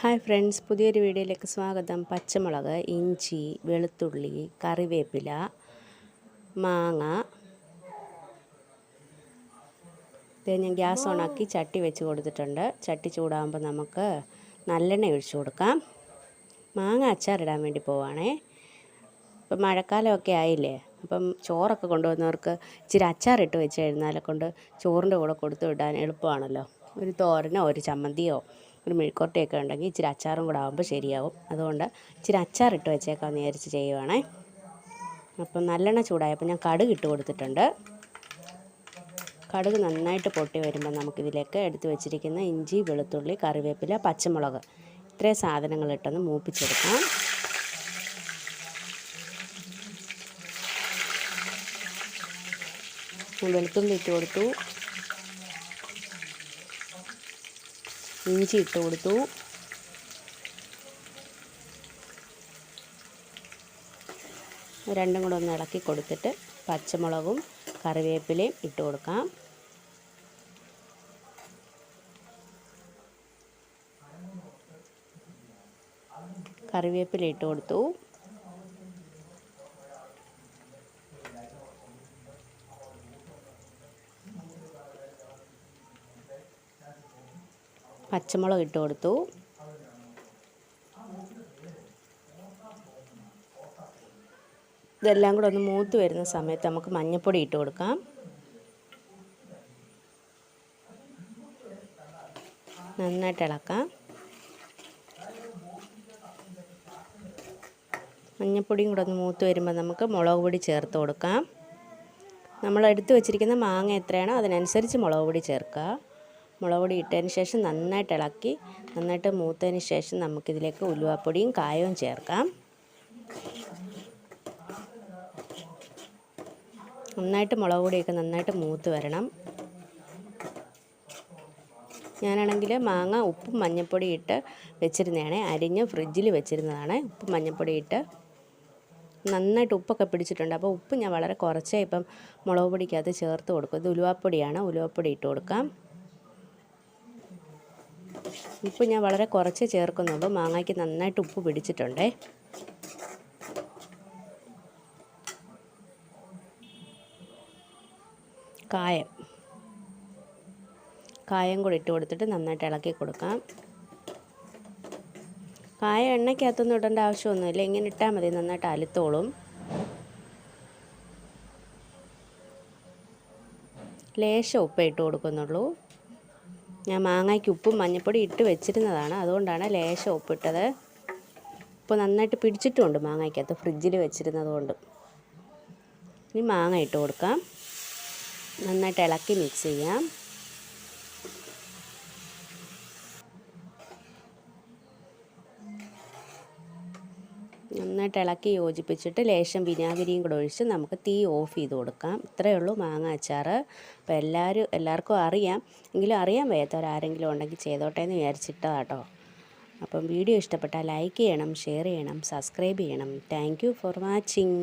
Hi friends പുതിയൊരു വീഡിയോയിലേക്ക് സ്വാഗതം. പച്ചമുളക് ഇഞ്ചി വെളുത്തുള്ളി കറിവേപ്പില മാങ്ങ. ഇത് ഞാൻ ഗ്യാസ് ഓണാക്കി ചട്ടി വെച്ച് കൊടുത്തിട്ടുണ്ട്. ചട്ടി ചൂടാകുമ്പോൾ നമുക്ക് നല്ലെണ്ണ ഒഴിച്ചു കൊടുക്കാം. മാങ്ങ അച്ചാറിടാൻ വേണ്ടി പോവാണേ. ഇപ്പം മഴക്കാലമൊക്കെ ആയില്ലേ അപ്പം ചോറൊക്കെ കൊണ്ടുവന്നവർക്ക് ഇച്ചിരി അച്ചാറിട്ട് വെച്ച് കഴിഞ്ഞാൽ കൊണ്ട് ചോറിന്റെ കൂടെ കൊടുത്തു വിടാൻ എളുപ്പമാണല്ലോ. ഒരു തോരനോ ഒരു ചമ്മന്തിയോ ഒരു മെഴുക്കോട്ടയൊക്കെ ഉണ്ടെങ്കിൽ ഇച്ചിരി അച്ചാറും കൂടെ ആകുമ്പോൾ ശരിയാവും. അതുകൊണ്ട് ഇച്ചിരി അച്ചാർ അച്ചാറിട്ട് വെച്ചേക്കാമെന്ന് വിചാരിച്ച് ചെയ്യുവാണേ. അപ്പം നല്ലെണ്ണ ചൂടായപ്പോൾ ഞാൻ കടുക് ഇട്ട് കൊടുത്തിട്ടുണ്ട്. കടുക് നന്നായിട്ട് പൊട്ടി വരുമ്പോൾ നമുക്കിതിലേക്ക് എടുത്ത് വെച്ചിരിക്കുന്ന ഇഞ്ചി വെളുത്തുള്ളി കറിവേപ്പില പച്ചമുളക് ഇത്രയും സാധനങ്ങൾ ഇട്ടൊന്ന് മൂപ്പിച്ചെടുക്കാം. വെളുത്തുള്ളി ഇട്ട് കൊടുത്തു. ഇഞ്ചി ഇട്ട് കൊടുത്തു. രണ്ടും കൂടെ ഒന്ന് ഇളക്കി കൊടുത്തിട്ട് പച്ചമുളകും കറിവേപ്പിലയും ഇട്ട് കൊടുക്കാം. കറിവേപ്പില ഇട്ട് കൊടുത്തു. പച്ചമുളക് ഇട്ട് കൊടുത്തു. ഇതെല്ലാം കൂടെ ഒന്ന് മൂത്ത് വരുന്ന സമയത്ത് നമുക്ക് മഞ്ഞൾപ്പൊടി ഇട്ട് കൊടുക്കാം. നന്നായിട്ട് ഇളക്കാം. മഞ്ഞപ്പൊടിയും കൂടെ ഒന്ന് മൂത്ത് വരുമ്പോൾ നമുക്ക് മുളക് പൊടി ചേർത്ത് കൊടുക്കാം. നമ്മൾ എടുത്തു വെച്ചിരിക്കുന്ന മാങ്ങ എത്രയാണോ അതിനനുസരിച്ച് മുളക് പൊടി ചേർക്കുക. മുളക് പൊടി ഇട്ടതിന് ശേഷം നന്നായിട്ട് ഇളക്കി നന്നായിട്ട് മൂത്തതിന് ശേഷം നമുക്കിതിലേക്ക് ഉലുവാപ്പൊടിയും കായവും ചേർക്കാം. നന്നായിട്ട് മുളക് പൊടിയൊക്കെ നന്നായിട്ട് മൂത്ത് വരണം. ഞാനാണെങ്കിൽ മാങ്ങ ഉപ്പും മഞ്ഞൾപ്പൊടി ഇട്ട് വെച്ചിരുന്നതാണ്. അരിഞ്ഞ് ഫ്രിഡ്ജിൽ വെച്ചിരുന്നതാണ്. ഉപ്പും മഞ്ഞൾപ്പൊടി ഇട്ട് നന്നായിട്ട് ഉപ്പൊക്കെ പിടിച്ചിട്ടുണ്ട്. അപ്പോൾ ഉപ്പ് ഞാൻ വളരെ കുറച്ചേ ഇപ്പം മുളക് പൊടിക്കകത്ത് ചേർത്ത് കൊടുക്കും. ഇത് ഉലുവാപ്പൊടിയാണ്. ഉലുവാപ്പൊടി ഇട്ട് കൊടുക്കാം. ഉപ്പ് ഞാൻ വളരെ കുറച്ച് ചേർക്കുന്നുള്ളൂ മാങ്ങയ്ക്ക് നന്നായിട്ട് ഉപ്പ് പിടിച്ചിട്ടുണ്ടേ. കായം. കായം കൂടി ഇട്ട് കൊടുത്തിട്ട് നന്നായിട്ട് ഇളക്കി കൊടുക്കാം. കായ എണ്ണയ്ക്കകത്തൊന്നും ഇടേണ്ട ആവശ്യമൊന്നുമില്ല. ഇങ്ങനെ ഇട്ടാൽ മതി. നന്നായിട്ട് അലുത്തോളും. ലേശം ഉപ്പ് ഇട്ട് കൊടുക്കുന്നുള്ളൂ. ഞാൻ മാങ്ങയ്ക്ക് ഉപ്പും മഞ്ഞൾപ്പൊടി ഇട്ട് വെച്ചിരുന്നതാണ്. അതുകൊണ്ടാണ് ലേശം ഉപ്പിട്ടത്. ഉപ്പ് നന്നായിട്ട് പിടിച്ചിട്ടുമുണ്ട് മാങ്ങയ്ക്കകത്ത്. ഫ്രിഡ്ജിൽ വെച്ചിരുന്നത് കൊണ്ട്. ഇനി മാങ്ങ ഇട്ട് കൊടുക്കാം. നന്നായിട്ട് ഇളക്കി മിക്സ് ചെയ്യാം. നന്നായിട്ട് ഇളക്കി യോജിപ്പിച്ചിട്ട് ലേശം വിനാഗിരിയും കൂടെ ഒഴിച്ച് നമുക്ക് തീ ഓഫ് ചെയ്ത് കൊടുക്കാം. ഇത്രയേ ഉള്ളൂ മാങ്ങ അച്ചാർ. അപ്പോൾ എല്ലാവരും എല്ലാവർക്കും അറിയാം. എങ്കിലും അറിയാൻ വയ്യാത്തവരാരെങ്കിലും ഉണ്ടെങ്കിൽ ചെയ്തോട്ടെ എന്ന് വിചാരിച്ചിട്ടാണ് കേട്ടോ. അപ്പം വീഡിയോ ഇഷ്ടപ്പെട്ടാൽ ലൈക്ക് ചെയ്യണം ഷെയർ ചെയ്യണം സബ്സ്ക്രൈബ് ചെയ്യണം. Thank for watching.